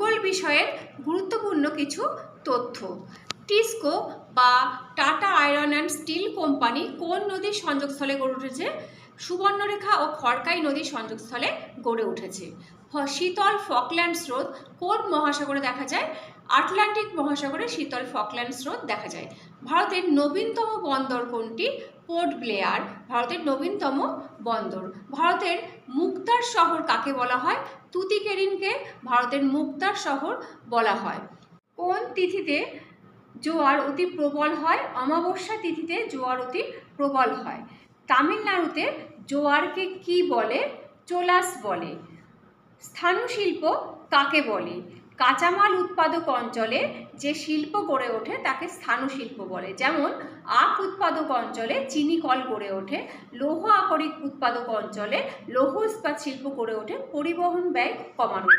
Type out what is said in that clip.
ভূগোল বিষয়ের গুরুত্বপূর্ণ কিছু তথ্য। টিস্কো বা Tata iron and steel company কোন নদীর সংযোগস্থলে গড়ে উঠেছে? সুবর্ণরেখা ও খড়কাই নদীর সংযোগস্থলে গড়ে উঠেছে। শীতল ফকল্যান্ড স্রোত কোন মহাসাগরে দেখা যায়? আটলান্টিক মহাসাগরে শীতল ফকল্যান্ড স্রোত দেখা যায়। ভারতের নবীনতম বন্দর কোনটি? পোর্ট ব্লেয়ার, ভারতের নবীনতম বন্দর। ভারতের মুক্তার শহর কাকে বলা হয়? তুতিকেরিনকে ভারতের মুক্তার শহর বলা হয়। কোন তিথিতে জোয়ার অতি প্রবল হয়? অমাবস্যা তিথিতে জোয়ার অতি প্রবল হয়। তামিলনাড়ুতে জোয়ারকে কি বলে? চোলাস বলে। স্থানুশিল্প কাকে বলে? কাঁচামাল উৎপাদক অঞ্চলে যে শিল্প গড়ে ওঠে তাকে স্থানু শিল্প বলে। যেমন, আখ উৎপাদক অঞ্চলে চিনি কল গড়ে ওঠে, লৌহ আকরিক উৎপাদক অঞ্চলে লৌহ ইস্পাত শিল্প গড়ে ওঠে, পরিবহন ব্যয় কমানোর